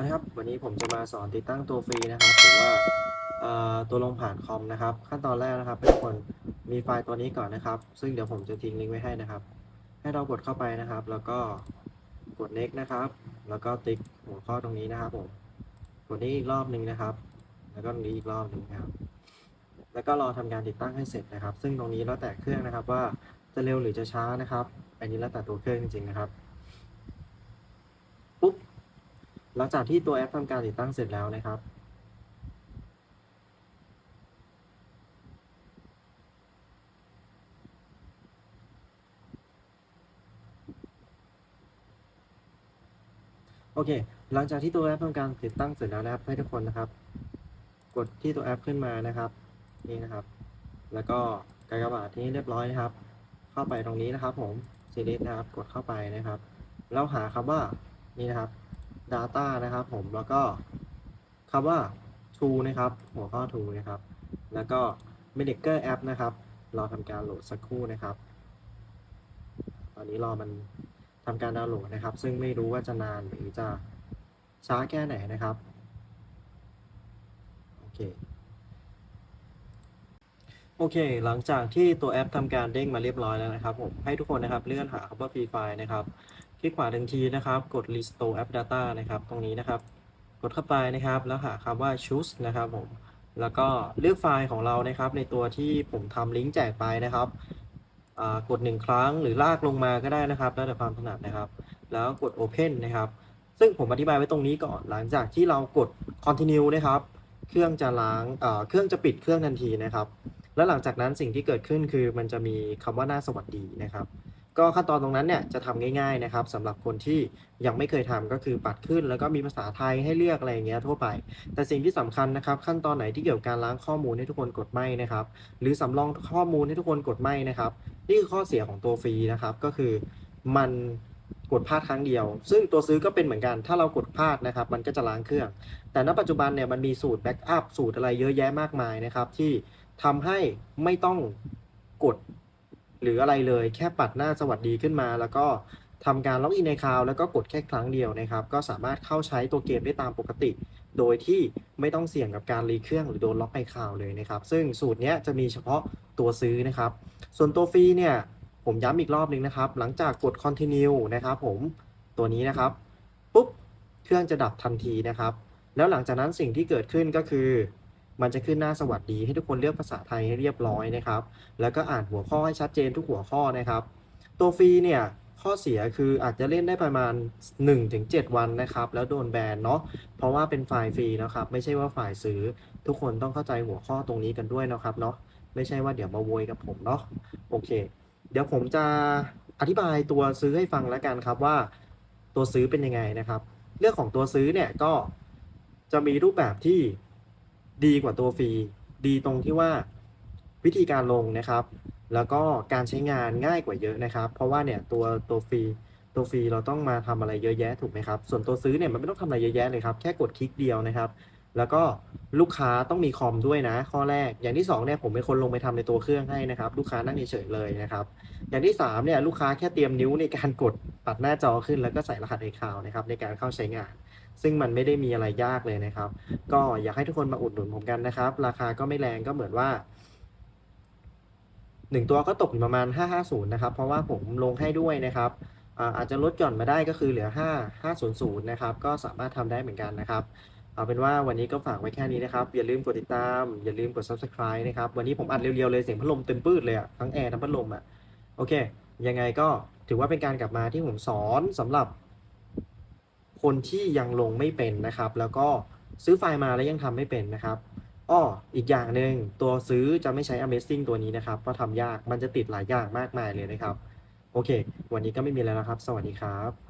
เอาละครับวันนี้ผมจะมาสอนติดตั้งตัวฟรีนะครับหรือว่าตัวลงผ่านคอมนะครับ ขั้นตอนแรกนะครับให้ทุกคนมีไฟล์ตัวนี้ก่อนนะครับ ซึ่งเดี๋ยวผมจะทิ้งลิงก์ไว้ให้นะครับ ให้เรากดเข้าไปนะครับ แล้วก็กด next นะครับ แล้วก็ติ๊กหัวข้อตรงนี้นะครับผมกดนี้อีกรอบหนึ่งนะครับ แล้วก็ตรงนี้อีกรอบหนึ่งนะครับ แล้วก็รอทำการติดตั้งให้เสร็จนะครับ ซึ่งตรงนี้แล้วแต่เครื่องนะครับว่าจะเร็วหรือจะช้านะครับ อันนี้แล้วแต่ตัวเครื่องจริงๆนะครับ หลังจากที่ตัวแอปทำการติดตั้งเสร็จแล้วนะครับ โอเค หลังจากที่ตัวแอปทำการติดตั้งเสร็จแล้วนะครับให้ทุกคนนะครับ กดที่ตัวแอปขึ้นมานะครับนี่นะครับ แล้วก็กากบาทที่เรียบร้อยนะครับ เข้าไปตรงนี้นะครับ ผม select นะครับ กดเข้าไปนะครับแล้วหาคำว่านี่นะครับ data นะครับผมแล้วก็คำว่า to นะครับ หัวข้อ to นะครับ แล้วก็ Medicator App นะครับรอทำการโหลดสักครู่นะครับ ตอนนี้รอมันทำการดาวน์โหลดนะครับ ซึ่งไม่รู้ว่าจะนานหรือจะช้าแค่ไหนนะครับโอเคโอเค หลังจากที่ตัวแอปทำการเด้งมาเรียบร้อยแล้วนะครับผม ให้ทุกคนนะครับเลื่อนหาคำว่า Free File นะครับ คลิกขวาทันทีนะครับ กด Restore App Data นะครับ ตรงนี้นะครับ กดเข้าไปนะครับ แล้วหาคำว่า Choose นะครับผม แล้วก็เลือกไฟล์ของเรานะครับ ในตัวที่ผมทำลิงก์แจกไปนะครับ กดหนึ่งครั้งหรือลากลงมาก็ได้นะครับ แล้วแต่ความถนัดนะครับ แล้วกด Open นะครับ ซึ่งผมอธิบายไว้ตรงนี้ก่อน หลังจากที่เรากด Continue นะครับ เครื่องจะล้างเอ่อเครื่องจะปิดเครื่องทันทีนะครับ แล้วหลังจากนั้นสิ่งที่เกิดขึ้นคือมันจะมีคำว่าหน้าสวัสดีนะครับ ก็ขั้นตอนตรงนั้นเนี่ยจะทำง่ายๆนะครับสำหรับคนที่ยังไม่เคยทำก็คือปัดขึ้น แล้วก็มีภาษาไทยให้เลือกอะไรอย่างเงี้ยทั่วไป แต่สิ่งที่สำคัญนะครับ ขั้นตอนไหนที่เกี่ยวกับการล้างข้อมูลให้ทุกคนกดไม่นะครับ หรือสำรองข้อมูลให้ทุกคนกดไม่นะครับนี่คือข้อเสียของตัวฟรีนะครับ ก็คือมันกดพลาดครั้งเดียว ซึ่งตัวซื้อก็เป็นเหมือนกัน ถ้าเรากดพลาดนะครับ มันก็จะล้างเครื่อง แต่ณปัจจุบันเนี่ยมันมีสูตรแบ็กอัพสูตรอะไรเยอะแยะมากมายนะครับ ที่ทำให้ไม่ต้องกด หรืออะไรเลย แค่ปัดหน้าสวัสดีขึ้นมา แล้วก็ทำการล็อกอินในคลาวแล้วก็กดแค่ครั้งเดียวนะครับ ก็สามารถเข้าใช้ตัวเกมได้ตามปกติ โดยที่ไม่ต้องเสี่ยงกับการรีเครื่องหรือโดนล็อกในคลาวเลยนะครับ ซึ่งสูตรนี้จะมีเฉพาะตัวซื้อนะครับ ส่วนตัวฟรีเนี่ยผมย้ำอีกรอบหนึ่งนะครับ หลังจากกด continue นะครับผมตัวนี้นะครับปุ๊บเครื่องจะดับทันทีนะครับ แล้วหลังจากนั้นสิ่งที่เกิดขึ้นก็คือ มันจะขึ้นหน้าสวัสดี ให้ทุกคนเลือกภาษาไทยให้เรียบร้อยนะครับ แล้วก็อ่านหัวข้อให้ชัดเจนทุกหัวข้อนะครับ ตัวฟรีเนี่ยข้อเสียคืออาจจะเล่นได้ประมาณ 1-7 วันนะครับ แล้วโดนแบนเนาะเพราะว่าเป็นไฟล์ฟรีนะครับ ไม่ใช่ว่าฝ่ายซื้อทุกคนต้องเข้าใจหัวข้อตรงนี้กันด้วยนะครับเนาะไม่ใช่ว่าเดี๋ยวมาโวยกับผมเนาะโอเค เดี๋ยวผมจะอธิบายตัวซื้อให้ฟังแล้วกันครับว่า ตัวซื้อเป็นยังไงนะครับ เรื่องของตัวซื้อเนี่ยก็จะมีรูปแบบที่ ดีกว่าตัวฟรี ดีตรงที่ว่าวิธีการลงนะครับ แล้วก็การใช้งานง่ายกว่าเยอะนะครับ เพราะว่าเนี่ยตัวตัวฟรีตัวฟรีเราต้องมาทำอะไรเยอะแยะถูกไหมครับ ส่วนตัวซื้อเนี่ยมันไม่ต้องทำอะไรเยอะแยะเลยครับ แค่กดคลิกเดียวนะครับ แล้วก็ลูกค้าต้องมีคอมด้วยนะ ข้อแรก อย่างที่สองเนี่ยผมเป็นคนลงไปทำในตัวเครื่องให้นะครับ ลูกค้านั่งเฉยเลยนะครับ อย่างที่สามเนี่ยลูกค้าแค่เตรียมนิ้วในการกดปัดหน้าจอขึ้น แล้วก็ใส่รหัสไอคาวนะครับในการเข้าใช้งาน ซึ่งมันไม่ได้มีอะไรยากเลยนะครับ ก็อยากให้ทุกคนมาอุดหนุนผมกันนะครับ ราคาก็ไม่แรงก็เหมือนว่าหนึ่งตัวก็ตกอยู่ประมาณ 550 นะครับ เพราะว่าผมลงให้ด้วยนะครับอาจจะลดหย่อนมาได้ก็คือเหลือ 5 500 นะครับ ก็สามารถทำได้เหมือนกันนะครับ เอาเป็นว่าวันนี้ก็ฝากไว้แค่นี้นะครับ อย่าลืมกดติดตาม อย่าลืมกด subscribe นะครับ วันนี้ผมอัดเรียวๆเลยเสียงพัดลมเต็มปื้ดเลยอะทั้งแอร์ทั้งพัดลมอะโอเค ยังไงก็ถือว่าเป็นการกลับมาที่ผมสอนสำหรับ คนที่ยังลงไม่เป็นนะครับ แล้วก็ซื้อไฟล์มาแล้วยังทำไม่เป็นนะครับอ้ออีกอย่างหนึ่งตัวซื้อจะไม่ใช้ Amazing ตัวนี้นะครับ เพราะทำยากมันจะติดหลายอย่างมากมายเลยนะครับ โอเค วันนี้ก็ไม่มีแล้วนะครับ สวัสดีครับ